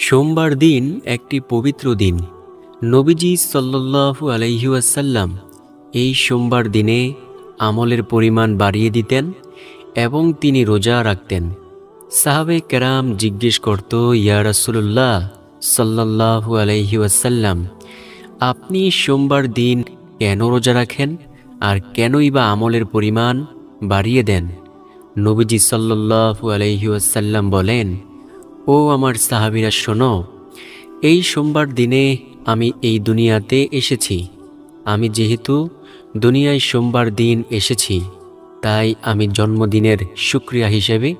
সোমবার দিন একটি পবিত্র দিন। নবীজি সাল্লু আলহিউসাল্লাম এই সোমবার দিনে আমলের পরিমাণ বাড়িয়ে দিতেন এবং তিনি রোজা রাখতেন। সাহাবে কেরাম জিজ্ঞেস করত, ইয়া রাসুল্লাহ সাল্লাহু আলহিউসাল্লাম আপনি সোমবার দিন কেন রোজা রাখেন আর কেনই বা আমলের পরিমাণ বাড়িয়ে দেন? নবীজি সাল্লু আলহিউসাল্লাম বলেন ও আমার সাহাবিরা, শোনো, এই সোমবার দিনে আমি এই দুনিয়াতে এসেছি। আমি যেহেতু দুনিয়ায় সোমবার দিন এসেছি, তাই আমি জন্মদিনের শুক্রিয়া হিসেবে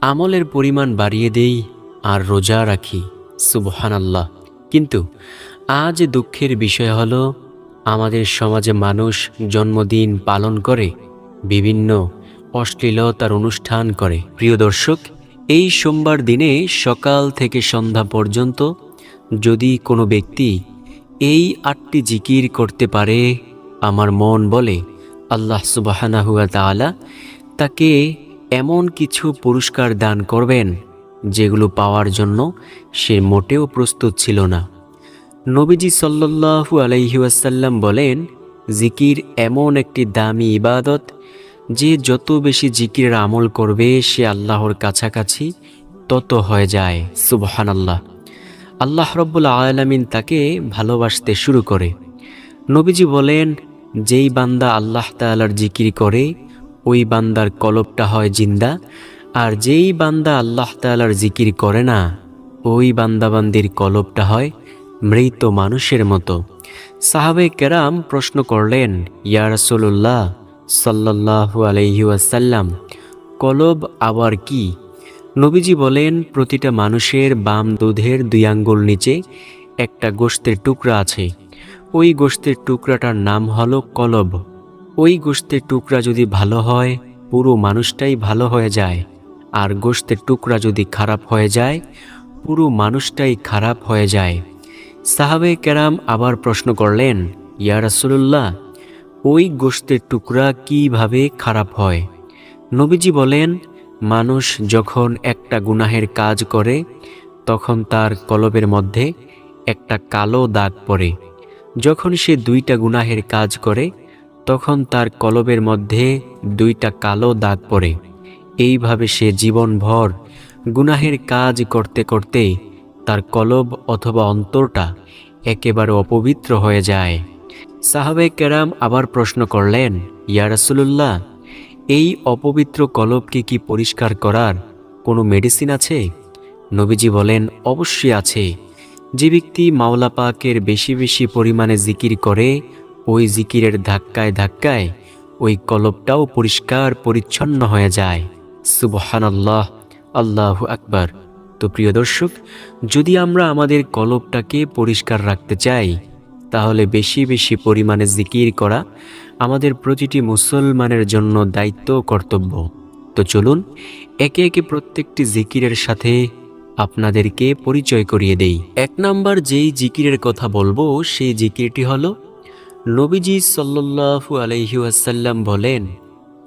আমলের পরিমাণ বাড়িয়ে দেই আর রোজা রাখি, সুবহানাল্লাহ। কিন্তু আজ দুঃখের বিষয় হল, আমাদের সমাজে মানুষ জন্মদিন পালন করে, বিভিন্ন অশ্লীলতার অনুষ্ঠান করে। প্রিয় দর্শক এই সোমবার দিনে সকাল থেকে সন্ধ্যা পর্যন্ত যদি কোনো ব্যক্তি এই আটটি জিকির করতে পারে, আমার মন বলে আল্লাহ সুবাহানাহুয়া তাআলা তাকে এমন কিছু পুরস্কার দান করবেন যেগুলো পাওয়ার জন্য সে মোটেও প্রস্তুত ছিল না। নবীজি সাল্লাল্লাহু আলাইহিউসাল্লাম বলেন, জিকির এমন একটি দামি ইবাদত যে যত বেশি জিকিরের আমল করবে, সে আল্লাহর কাছাকাছি তত হয়ে যায়। সুবহান আল্লাহ আল্লাহ রব্বুল আলমিন তাকে ভালোবাসতে শুরু করে। নবীজি বলেন, যেই বান্দা আল্লাহ তালার জিকির করে, ওই বান্দার কলবটা হয় জিন্দা। আর যেই বান্দা আল্লাহ তালার জিকির করে না, ওই বান্দাবান্দির কলবটা হয় মৃত মানুষের মতো। সাহাবে কেরাম প্রশ্ন করলেন, ইয়া রাসূলুল্লাহ সাল্লাল্লাহু আলাইহি ওয়াসাল্লাম, কলব আবার কি? নবীজি বলেন, প্রতিটা মানুষের বাম দুধের দুই আঙ্গুল নিচে একটা গোশতের টুকরা আছে। ওই গোশতের টুকরাটার নাম হলো কলব। ওই গোশতের টুকরা যদি ভালো হয়, পুরো মানুষটাই ভালো হয়ে যায়। আর গোশতের টুকরা যদি খারাপ হয়ে যায়, পুরো মানুষটাই খারাপ হয়ে যায়। সাহাবে কেরাম আবার প্রশ্ন করলেন, ইয়া রাসূলুল্লাহ ওই গোশতের টুকরা কীভাবে খারাপ হয়? নবীজি বলেন, মানুষ যখন একটা গুনাহের কাজ করে, তখন তার কলবের মধ্যে একটা কালো দাগ পড়ে। যখন সে দুইটা গুনাহের কাজ করে, তখন তার কলবের মধ্যে দুইটা কালো দাগ পড়ে। এইভাবে সে জীবনভর গুনাহের কাজ করতে করতে তার কলব অথবা অন্তরটা একেবারে অপবিত্র হয়ে যায়। সাহাবে কেরাম আবার প্রশ্ন করলেন, ইয়া এই অপবিত্র কলবকে কি পরিষ্কার করার কোনো মেডিসিন আছে? নবীজি বলেন, অবশ্যই আছে। যে ব্যক্তি মাওলা পাকের বেশি বেশি পরিমাণে জিকির করে, ওই জিকিরের ধাক্কায় ধাক্কায় ওই কলবটাও পরিষ্কার, পরিচ্ছন্ন হয়ে যায়। সুবহানাল্লাহ, আল্লাহ আকবার। তো প্রিয় দর্শক, যদি আমরা আমাদের কলবটাকে পরিষ্কার রাখতে চাই তাহলে বেশি বেশি পরিমাণে জিকির করা আমাদের প্রতিটি মুসলমানের জন্য দায়িত্ব কর্তব্য। তো চলুন, একে একে প্রত্যেকটি জিকিরের সাথে আপনাদেরকে পরিচয় করিয়ে দেই। এক নাম্বার যেই জিকিরের কথা বলব, সেই জিকিরটি হলো, নবীজি সাল্লাল্লাহু আলাইহি ওয়াসাল্লাম বলেন,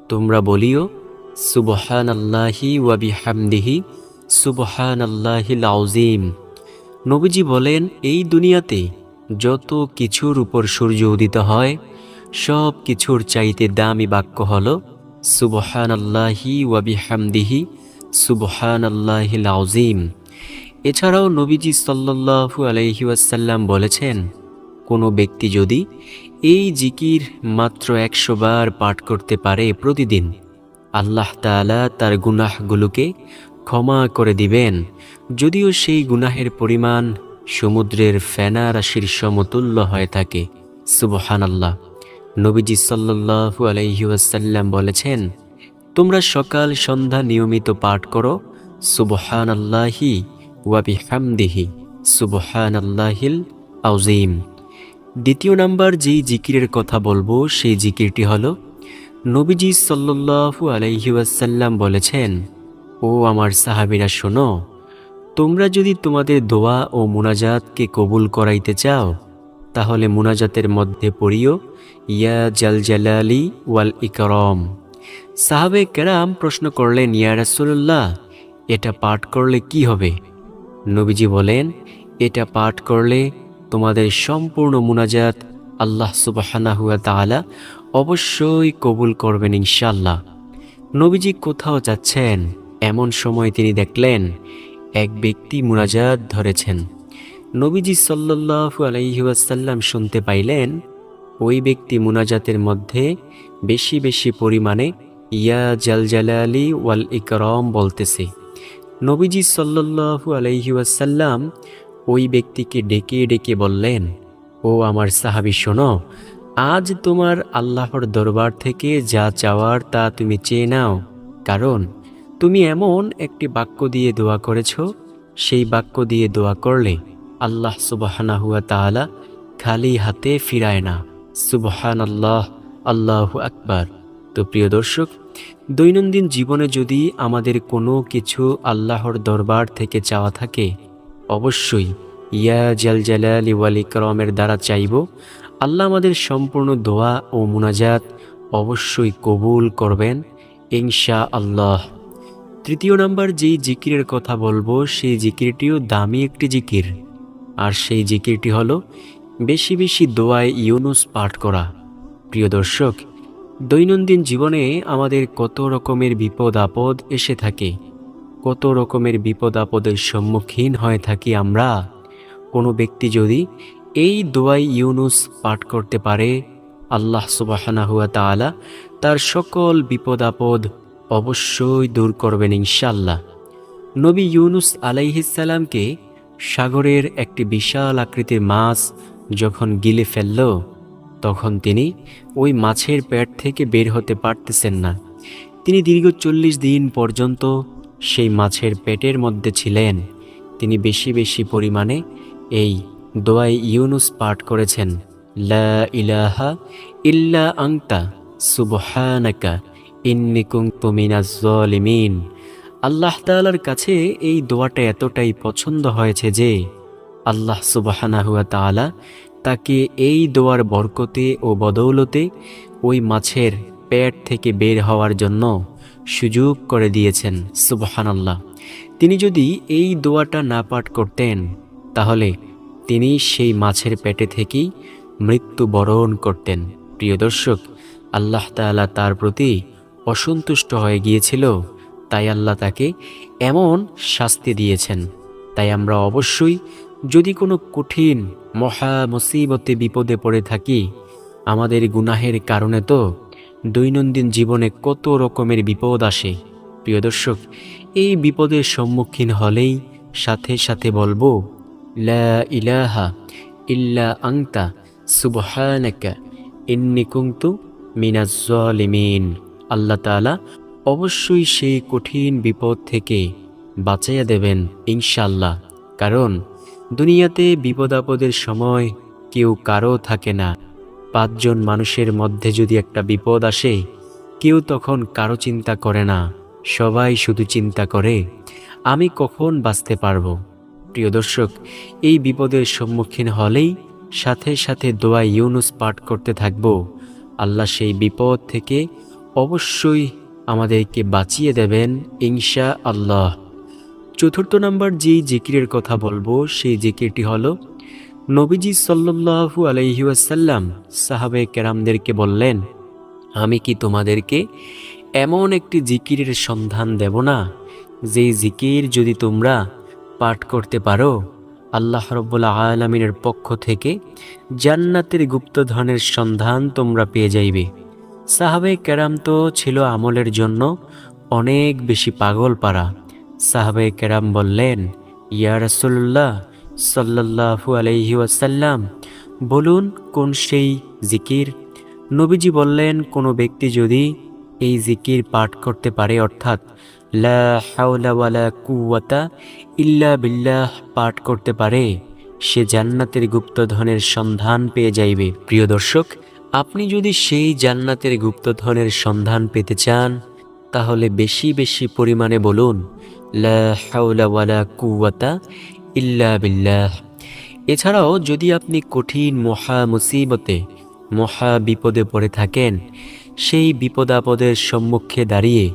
তোমরা বলিও সুবহান আল্লাহি ওয়াবি হামদিহি সুবহান আল্লাহিল আউজিম নবীজি বলেন, এই দুনিয়াতে যত কিছুর উপর সূর্য উদিত হয়, সব কিছুর চাইতে দামি বাক্য হল সুবহান আল্লাহি ওয়াবি হামদিহি সুবহান আল্লাহিল আউজিম এছাড়াও নবীজি সাল্লাল্লাহু আলাইহি ওয়াসাল্লাম বলেছেন, কোনো ব্যক্তি যদি এই জিকির মাত্র একশো বার পাঠ করতে পারে প্রতিদিন, আল্লাহ তাআলা তার গুনাহগুলোকে ক্ষমা করে দিবেন। যদিও সেই গুনাহের পরিমাণ সমুদ্রের ফেনা রাশির সমতুল্য হয়ে থাকে। সুবহান আল্লাহ নবীজি সাল্লাল্লাহু আলাইহি ওয়াসাল্লাম বলেছেন, তোমরা সকাল সন্ধ্যা নিয়মিত পাঠ করো সুবহান আল্লাহি ওয়াবি হামদিহি সুবহান আল্লাহিল আউজিম দ্বিতীয় নাম্বার যেই জিকিরের কথা বলব, সেই জিকিরটি হল, নবীজি সাল্লাল্লাহু আলাইহি ওয়াসাল্লাম বলেছেন, ও আমার সাহাবীরা শোনো তোমরা যদি তোমাদের দোয়া ও মুনাজাতকে কবুল করাইতে চাও, তাহলে মুনাজাতের মধ্যে পড়িও, ইয়া জাল জালালি ওয়াল ইকরম। সাহাবে কেরাম প্রশ্ন করলেন, ইয়া রাসূলুল্লাহ, এটা পাঠ করলে কি হবে? নবীজি বলেন, এটা পাঠ করলে তোমাদের সম্পূর্ণ মুনাজাত আল্লাহ সুবাহানাহুয়া তাআলা অবশ্যই কবুল করবেন ইনশাল্লাহ নবীজি কোথাও যাচ্ছেন, এমন সময় তিনি দেখলেন এক ব্যক্তি মুনাজাত ধরেছেন। নবীজি সাল্লাল্লাহু আলাইহি ওয়াসাল্লাম শুনতে পাইলেন, ওই ব্যক্তি মুনাজাতের মধ্যে বেশি বেশি পরিমাণে ইয়া জালজালালি ওয়াল ইকরম বলতেছে। নবীজি সাল্লাল্লাহু আলাইহি ওয়াসাল্লাম ওই ব্যক্তিকে ডেকে ডেকে বললেন, ও আমার সাহাবি, শোনো, আজ তোমার আল্লাহর দরবার থেকে যা চাওয়ার তা তুমি চেয়ে নাও। কারণ তুমি এমন একটি বাক্য দিয়ে দোয়া করেছ, সেই বাক্য দিয়ে দোয়া করলে আল্লাহ সুবাহানাহুয়া তাআলা খালি হাতে ফিরায় না। সুবহান আল্লাহ আল্লাহ আকবার। তো প্রিয় দর্শক, দৈনন্দিন জীবনে যদি আমাদের কোনো কিছু আল্লাহর দরবার থেকে চাওয়া থাকে, অবশ্যই ইয়া জাল জালালি ওয়াল ইকরমের দ্বারা চাইব। আল্লাহ আমাদের সম্পূর্ণ দোয়া ও মুনাজাত অবশ্যই কবুল করবেন ইনশা আল্লাহ তৃতীয় নাম্বার যেই জিকিরের কথা বলব, সেই জিকিরটিও দামি একটি জিকির। আর সেই জিকিরটি হলো, বেশি বেশি দোয়ায় ইউনুস পাঠ করা। প্রিয় দর্শক, দৈনন্দিন জীবনে আমাদের কত রকমের বিপদ আপদ এসে থাকে, কত রকমের বিপদ আপদের সম্মুখীন হয়ে থাকি আমরা। কোনো ব্যক্তি যদি এই দোয়াই ইউনুস পাঠ করতে পারে, আল্লাহ সুবাহানা হুয়া তাআলা তার সকল বিপদ আপদ অবশ্যই দূর করবেন ইনশাল্লাহ নবী ইউনুস আলাইহিসাল্লামকে সাগরের একটি বিশাল আকৃতির মাছ যখন গিলে ফেলল, তখন তিনি ওই মাছের পেট থেকে বের হতে পারতেছেন না। তিনি দীর্ঘ চল্লিশ দিন পর্যন্ত সেই মাছের পেটের মধ্যে ছিলেন। তিনি বেশি বেশি পরিমাণে এই দোয়াই ইউনুস পাঠ করেছেন, লা ইলাহা ইল্লা আংতা সুবহানাকা আল্লাহ তাআলার কাছে এই দোয়াটা এতটাই পছন্দ হয়েছে যে আল্লাহ সুবহানাহুয়া তাআলা তাকে এই দোয়ার বরকতে ও বদৌলতে ওই মাছের পেট থেকে বের হওয়ার জন্য সুযোগ করে দিয়েছেন, সুবহানাল্লাহ। তিনি যদি এই দোয়াটা না পাঠ করতেন, তাহলে তিনি সেই মাছের পেটে থেকেই মৃত্যুবরণ করতেন। প্রিয় দর্শক, আল্লাহ তাআলা তার প্রতি অসন্তুষ্ট হয়ে গিয়েছিল, তাই আল্লাহ তাকে এমন শাস্তি দিয়েছেন। তাই আমরা অবশ্যই যদি কোনো কঠিন, মহা মুসিবতে বিপদে পড়ে থাকি, আমাদের গুনাহের কারণে তো দৈনন্দিন জীবনে কত রকমের বিপদ আসে। প্রিয় দর্শক, এই বিপদের সম্মুখীন হলেই সাথে সাথে বলব, লা ইলাহা ইল্লা আংতা সুবহানাকা, ইন্নি কুনতু মিনাজ জালিমিন আল্লাহ তাআলা অবশ্যই সেই কঠিন বিপদ থেকে বাঁচাইয়া দেবেন ইনশাল্লাহ কারণ দুনিয়াতে বিপদ আপদের সময় কেউ কারও থাকে না। পাঁচজন মানুষের মধ্যে যদি একটা বিপদ আসে, কেউ তখন কারও চিন্তা করে না। সবাই শুধু চিন্তা করে, আমি কখন বাঁচতে পারব? প্রিয় দর্শক, এই বিপদের সম্মুখীন হলেই সাথে সাথে দোয়া ইউনুস পাঠ করতে থাকব। আল্লাহ সেই বিপদ থেকে অবশ্যই আমাদেরকে বাঁচিয়ে দেবেন ইনশা আল্লাহ চতুর্থ নাম্বার যেই জিকিরের কথা বলব, সেই জিকিরটি হল, নবীজি সাল্লাল্লাহু আলাইহি ওয়াসাল্লাম সাহাবে কেরামদেরকে বললেন, আমি কি তোমাদেরকে এমন একটি জিকিরের সন্ধান দেব না? যেই জিকির যদি তোমরা পাঠ করতে পারো, আল্লাহ রব্বুল্লা আলমিনের পক্ষ থেকে জান্নাতের গুপ্তধনের সন্ধান তোমরা পেয়ে যাইবে। সাহাবে কেরাম তো ছিল আমলের জন্য অনেক বেশি পাগল পারা সাহাবে কেরাম বললেন, ইয়া রাসুল্লাহ সাল্লাহু আলাইহি ওয়াসাল্লাম, বলুন কোন সেই জিকির? নবীজি বললেন, কোনো ব্যক্তি যদি এই জিকির পাঠ করতে পারে, অর্থাৎ লা কুওয়াতা ইল্লা বিল্লাহ পাঠ করতে পারে, সে জান্নাতের গুপ্তধনের সন্ধান পেয়ে যাইবে। প্রিয় দর্শক আপনি যদি সেই জান্নাতের গুপ্তধনের সন্ধান পেতে চান, তাহলে বেশি বেশি পরিমাণে বলুন কুওয়াতা ইল্লা বিল্লাহ। এছাড়াও যদি আপনি কঠিন মহা মুসিবতে, মহা বিপদে পড়ে থাকেন, সেই বিপদাপদের সম্মুখে দাঁড়িয়ে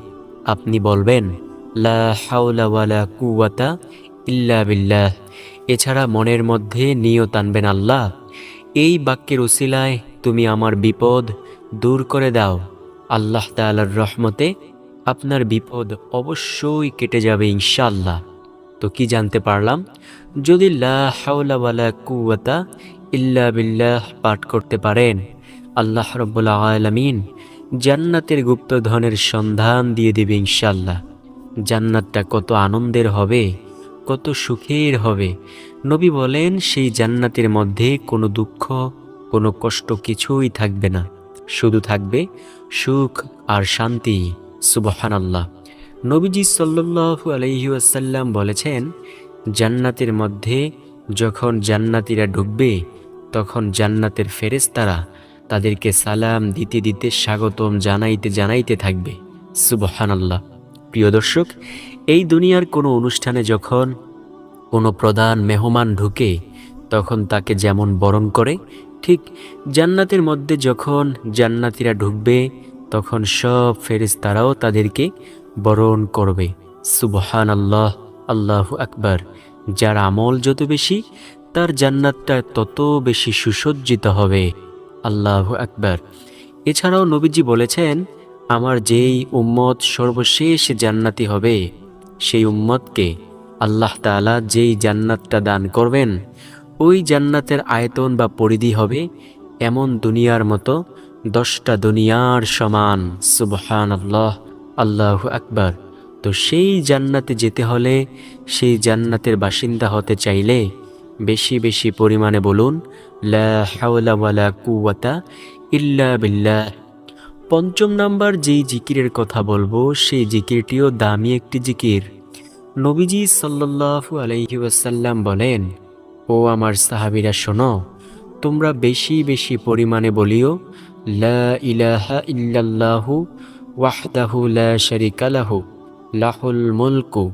আপনি বলবেন, লা কুওয়াতা ইল্লা বিল্লাহ। এছাড়া মনের মধ্যে নিয়ত আনবেন আল্লাহ। এই বাক্যের উসিলায় তুমি আমার বিপদ দূর করে দাও। আল্লাহ তাআলার রহমতে আপনার বিপদ অবশ্যই কেটে যাবে ইনশাল্লাহ তো কি জানতে পারলাম? যদি লা হাওলা ওয়ালা ইল্লা বিল্লাহ পাঠ করতে পারেন, আল্লাহ রব্বুল আলামিন জান্নাতের গুপ্তধনের সন্ধান দিয়ে দেবে ইনশাল্লাহ জান্নাতটা কত আনন্দের হবে, কত সুখের হবে। নবী বলেন, সেই জান্নাতের মধ্যে কোনো দুঃখ কোনো কষ্ট কিছুই থাকবে না। শুধু থাকবে সুখ আর শান্তি। সুবহানাল্লাহ। নবীজি সাল্লু আলহিউসাল্লাম বলেছেন, জান্নাতের মধ্যে যখন জান্নাতিরা ঢুকবে, তখন জান্নাতের ফেরেশতারা তাদেরকে সালাম দিতে দিতে স্বাগতম জানাইতে জানাইতে থাকবে। সুবহানাল্লাহ। প্রিয় দর্শক, এই দুনিয়ার কোনো অনুষ্ঠানে যখন কোনো প্রধান মেহমান ঢুকে, তখন তাকে যেমন বরণ করে ঠিক জান্নাতের মধ্যে যখন জান্নাতিরা ঢুকবে, তখন সব ফেরেশতারাও তাদেরকে বরণ করবে। সুবহান আল্লাহ আল্লাহ আকবার। যার আমল যত বেশি, তার জান্নাতটা তত বেশি সুসজ্জিত হবে। আল্লাহ আকবার। এছাড়াও নবীজি বলেছেন, আমার যেই উম্মত সর্বশেষ জান্নাতি হবে, সেই উম্মতকে আল্লাহ তাআলা যেই জান্নাতটা দান করবেন ওই জান্নাতের আয়তন বা পরিধি হবে এমন দুনিয়ার মতো দশটা দুনিয়ার সমান। সুবহান আল্লাহ আল্লাহ আকবার। তো সেই জান্নাতে যেতে হলে সেই জান্নাতের বাসিন্দা হতে চাইলে বেশি বেশি পরিমাণে বলুন ইল্লা পঞ্চম নাম্বার যেই জিকিরের কথা বলব, সেই জিকিরটিও দামি একটি জিকির। নবীজি সাল্লাল্লাহু আলাইহি ওয়াসাল্লাম বলেন ও আমার সাহাবিরা, শোনো, তোমরা বেশি বেশি পরিমাণে বলিও, লা ইলাহা ইল্লাল্লাহু ওয়াহদাহু লা শারিকা লাহু, লাহুল মুলকু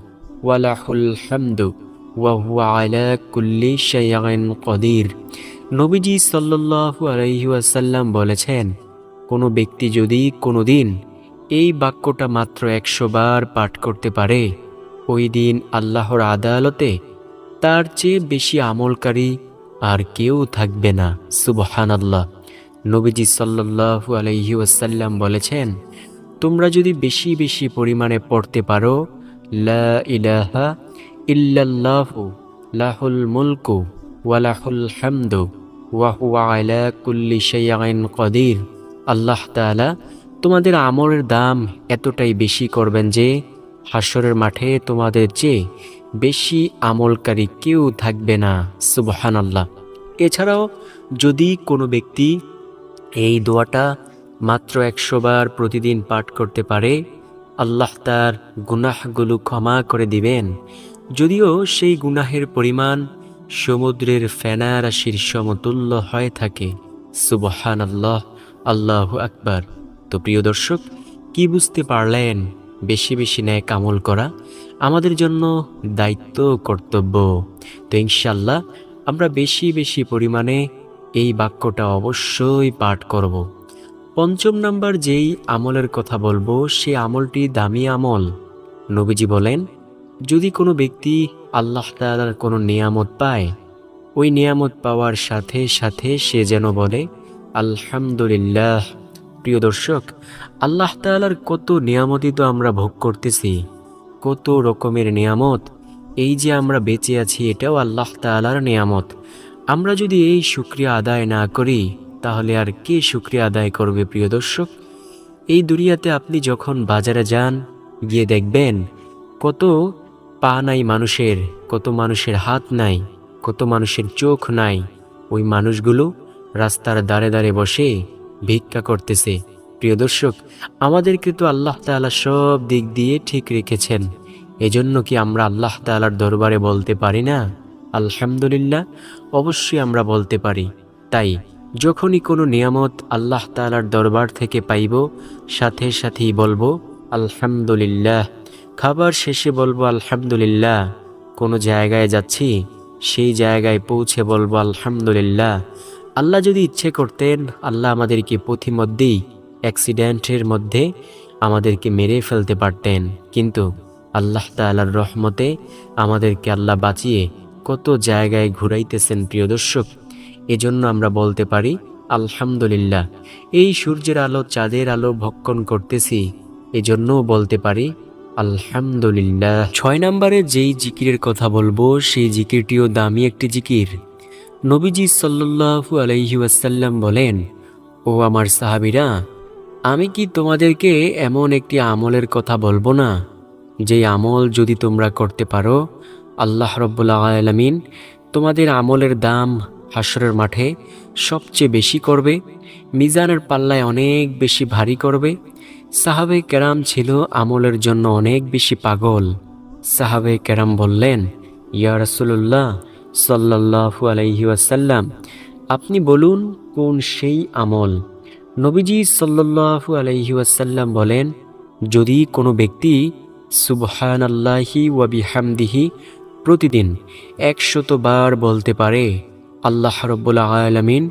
ওয়া লাহুল হামদু ওয়া আলা কুল্লি শাইইন কদির নবীজি সাল্লাল্লাহু আলাইহি বলেছেন, কোনো ব্যক্তি যদি কোনো দিন এই বাক্যটা মাত্র একশো বার পাঠ করতে পারে, ওই দিন আল্লাহর আদালতে তার চেয়ে বেশি আমলকারী আর কেউ থাকবে না। সুবহান আল্লাহ নবীজি সাল্লাহু আলহি ওয়াসাল্লাম বলেছেন, তোমরা যদি বেশি বেশি পরিমাণে পড়তে পারো, লা ইলাহা লাহুল মুলকু ওয়ালাহুল হামদু শাইইন কদির। আল্লাহ তাআলা তোমাদের আমলের দাম এতটাই বেশি করবেন যে হাসরের মাঠে তোমাদের চেয়ে বেশি আমলকারী কেউ থাকবে না সুবহান আল্লাহ এছাড়াও যদি কোনো ব্যক্তি এই দোয়াটা মাত্র একশো বার প্রতিদিন পাঠ করতে পারে, আল্লাহ তার গুনাহগুলো ক্ষমা করে দিবেন। যদিও সেই গুনাহের পরিমাণ সমুদ্রের ফেনা রাশির সমতুল্য হয়ে থাকে সুবহান আল্লাহ আল্লাহ আকবার। তো প্রিয় দর্শক, কি বুঝতে পারলেন? বেশি বেশি ন্যায় কামল করা আমাদের জন্য দায়িত্ব কর্তব্য। তো ইনশাল্লাহ আমরা বেশি বেশি পরিমাণে এই বাক্যটা অবশ্যই পাঠ করব। পঞ্চম নাম্বার যেই আমলের কথা বলব, সে আমলটি দামি আমল। নবীজি বলেন, যদি কোনো ব্যক্তি আল্লাহ তালার কোনো নিয়ামত পায়, ওই নিয়ামত পাওয়ার সাথে সাথে সে যেন বলে, আলহামদুলিল্লাহ প্রিয় দর্শক, আল্লাহ তালার কত নিয়ামতই তো আমরা ভোগ করতেছি, কত রকমের নিয়ামত, এই যে আমরা বেঁচে আছি এটাও আল্লাহ তালার নিয়ামত। আমরা যদি এই শুক্রিয়া আদায় না করি, তাহলে আর কে শুক্রিয়া আদায় করবে প্রিয় দর্শক? এই দুনিয়াতে আপনি যখন বাজারে যান, গিয়ে দেখবেন কত পা নাই মানুষের, কত মানুষের হাত নাই, কত মানুষের চোখ নাই, ওই মানুষগুলো রাস্তার দাঁড়ে দাঁড়ে বসে ভিক্ষা করতেছে। প্রিয় দর্শক, আমাদেরকে তো আল্লাহ তাআলা সব দিক দিয়ে ঠিক রেখেছেন। এজন্য কি আমরা আল্লাহ তাআলার দরবারে বলতে পারি না? আলহামদুলিল্লাহ, অবশ্যই আমরা বলতে পারি। তাই, যখনই কোনো নিয়ামত আল্লাহ তাআলার দরবার থেকে পাইব, সাথে সাথেই বলব, আলহামদুলিল্লাহ। খাবার শেষে বলব, আলহামদুলিল্লাহ। কোনো জায়গায় যাচ্ছি, সেই জায়গায় পৌঁছে বলব, আলহামদুলিল্লাহ। আল্লাহ যদি ইচ্ছে করতেন, আল্লাহ আমাদেরকে পথিমধ্যেই অ্যাক্সিডেন্টের মধ্যে আমাদেরকে মেরে ফেলতে পারতেন। কিন্তু আল্লাহ তাআলার রহমতে আমাদেরকে আল্লাহ বাঁচিয়ে কত জায়গায় ঘুরাইতেছেন প্রিয় দর্শক। এজন্য আমরা বলতে পারি, আলহামদুলিল্লাহ, এই সূর্যের আলো চাঁদের আলো ভক্ষণ করতেছি। এজন্যও বলতে পারি, আলহামদুলিল্লাহ। ছয় নম্বরে যেই জিকিরের কথা বলব, সেই জিকিরটিও দামি একটি জিকির। নবীজি সাল্লু আলাইহি ওয়াসাল্লাম বলেন, ও আমার সাহাবিরা, আমি কি তোমাদেরকে এমন একটি আমলের কথা বলব না? যে আমল যদি তোমরা করতে পারো, আল্লাহ রব্বুল্লা আলমিন তোমাদের আমলের দাম হাসরের মাঠে সবচেয়ে বেশি করবে, মিজানের পাল্লায় অনেক বেশি ভারী করবে, সাহাবে কেরাম ছিল আমলের জন্য অনেক বেশি পাগল। সাহাবে কেরাম বললেন, ইয়া সাল্লাহু আলাইহি ওয়াসাল্লাম, আপনি বলুন কোন সেই আমল? নবীজি সাল্লাহু আলাইহি ওয়াসাল্লাম বলেন, যদি কোনো ব্যক্তি সুবহান আল্লাহি ওয়াবিহামদিহি প্রতিদিন একশত বার বলতে পারে, আল্লাহ রব্বুল আলমিন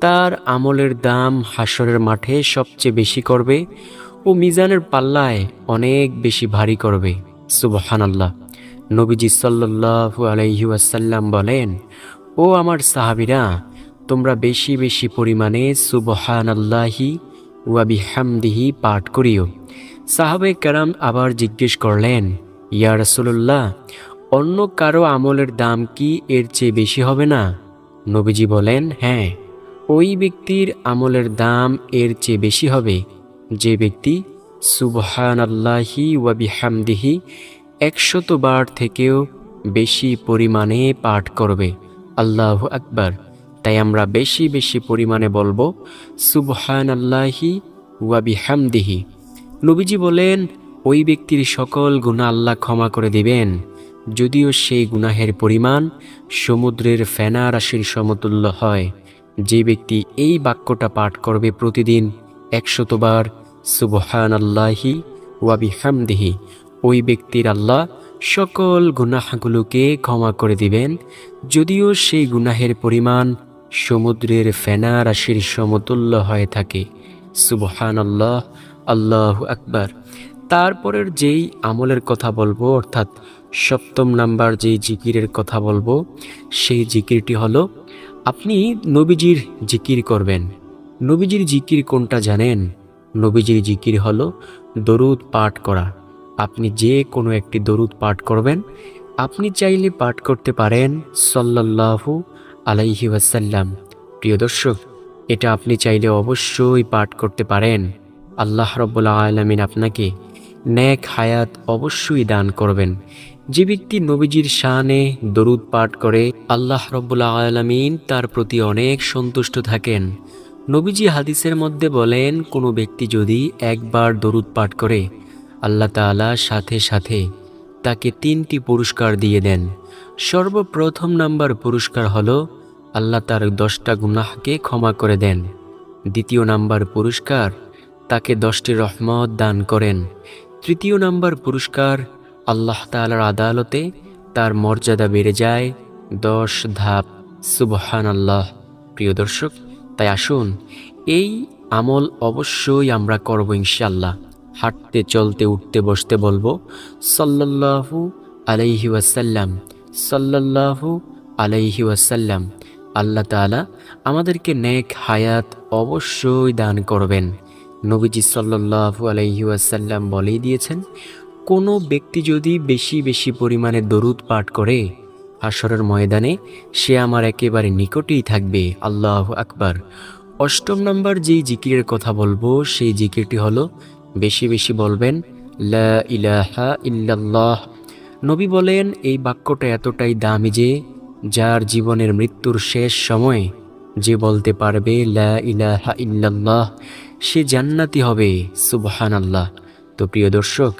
তার আমলের দাম হাসরের মাঠে সবচেয়ে বেশি করবে ও মিজানের পাল্লায় অনেক বেশি ভারী করবে। সুবহান আল্লাহ নবীজি সাল্লাহু আলাইহি ওয়াসাল্লাম বলেন, ও আমার সাহাবিরা, তোমরা বেশি বেশি পরিমাণে সুবহান আল্লাহি ওয়াবিহামদিহি পাঠ করিও। সাহাবে কারাম আবার জিজ্ঞেস করলেন, ইয়া রাসুল্লাহ অন্য কারও আমলের দাম কি এর চেয়ে বেশি হবে না? নবীজি বলেন হ্যাঁ ওই ব্যক্তির আমলের দাম এর চেয়ে বেশি হবে। যে ব্যক্তি সুবহান আল্লাহি ওয়াবিহামদিহি একশত বার থেকেও বেশি পরিমাণে পাঠ করবে। আল্লাহ আকবার। তাই আমরা বেশি বেশি পরিমাণে বলব সুবহান আল্লাহি ওয়াবিহামদিহি নবীজি বলেন, ওই ব্যক্তির সকল গুণা আল্লাহ ক্ষমা করে দিবেন। যদিও সেই গুনাহের পরিমাণ সমুদ্রের ফেনা রাশির সমতুল্য হয়। যে ব্যক্তি এই বাক্যটা পাঠ করবে প্রতিদিন একশতবার সুবহান আল্লাহি ওয়াবি হামদিহি ওই ব্যক্তির আল্লাহ সকল গুনাহগুলোকে ক্ষমা করে দিবেন। যদিও সেই গুনাহের পরিমাণ সমুদ্রের ফেনা রাশির সমতুল্য হয়ে থাকে। সুবহান আল্লাহ আল্লাহ আকবার। তারপরের যেই আমলের কথা বলব, অর্থাৎ সপ্তম নাম্বার যেই জিকিরের কথা বলব, সেই জিকিরটি হলো, আপনি নবীজির জিকির করবেন। নবীজির জিকির কোনটা জানেন? নবীজির জিকির হলো দরুদ পাঠ করা। আপনি যে কোনো একটি দরুদ পাঠ করবেন। আপনি চাইলে পাঠ করতে পারেন সাল্লাল্লাহু আলাইহি ওয়াসাল্লাম। প্রিয় দর্শক, এটা আপনি চাইলে অবশ্যই পাঠ করতে পারেন। আল্লাহ রব্বুল্লা আলমিন আপনাকে ন্যাক হায়াত অবশ্যই দান করবেন। যে ব্যক্তি নবীজির শানে দরুদ পাঠ করে, আল্লাহ রব্বুল্লা আলমিন তার প্রতি অনেক সন্তুষ্ট থাকেন। নবীজি হাদিসের মধ্যে বলেন, কোনো ব্যক্তি যদি একবার দরুদ পাঠ করে আল্লাহ তাআলা সাথে সাথে তাকে তিনটি পুরস্কার দিয়ে দেন। সর্বপ্রথম নাম্বার পুরস্কার হল আল্লাহ তার দশটা গুনাহকে ক্ষমা করে দেন। দ্বিতীয় নাম্বার পুরস্কার তাকে দশটি রহমত দান করেন। তৃতীয় নাম্বার পুরস্কার আল্লাহ তালার আদালতে তার মর্যাদা বেড়ে যায় দশ ধাপ। সুবহান আল্লাহ প্রিয় দর্শক, তাই আসুন, এই আমল অবশ্যই আমরা করব ইনশাল্লাহ হাঁটতে, চলতে, উঠতে, বসতে বলব, সাল্লাল্লাহু আলাইহি ওয়াসাল্লাম, সাল্লাল্লাহু আলাইহি ওয়াসাল্লাম। আল্লাহ তাআলা আমাদেরকে নেক হায়াত অবশ্যই দান করবেন। নবীজি সাল্লাল্লাহু আলাইহি ওয়াসাল্লাম বলেই দিয়েছেন, কোনো ব্যক্তি যদি বেশি বেশি পরিমাণে দরুদ পাঠ করে হাসরের ময়দানে সে আমার একেবারে নিকটেই থাকবে। আল্লাহ আকবার। অষ্টম নম্বর যেই জিকিরের কথা বলব, সেই জিকিরটি হলো বেশি বেশি বলবেন, লা ইলাহা ইল্লাল্লাহ। নবী বলেন, এই বাক্যটা এতটাই দামি যে, যার জীবনের মৃত্যুর শেষ সময়ে যে বলতে পারবে ইলাহা ইল্লাল্লাহ, সে জান্নাতি হবে সুবহান আল্লাহ তো প্রিয় দর্শক,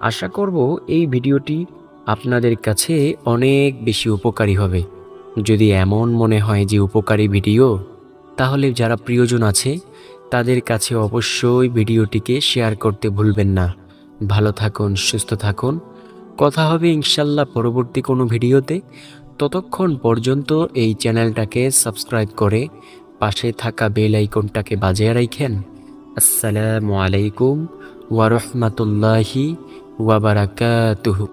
আশা করব এই ভিডিওটি আপনাদের কাছে অনেক বেশি উপকারী হবে। যদি এমন মনে হয় যে উপকারী ভিডিও, তাহলে যারা প্রিয়জন আছে তাদের কাছে অবশ্যই ভিডিওটিকে শেয়ার করতে ভুলবেন না। ভালো থাকুন, সুস্থ থাকুন। কথা হবে ইনশাল্লাহ পরবর্তী কোনো ভিডিওতে। ততক্ষণ পর্যন্ত এই চ্যানেলটাকে সাবস্ক্রাইব করে পাশে থাকা বেল আইকনটাকে বাজিয়ে রাখেন। আসসালামু আলাইকুম ওয়ারহমাতুল্লাহি ওয়াবারাকাতুহু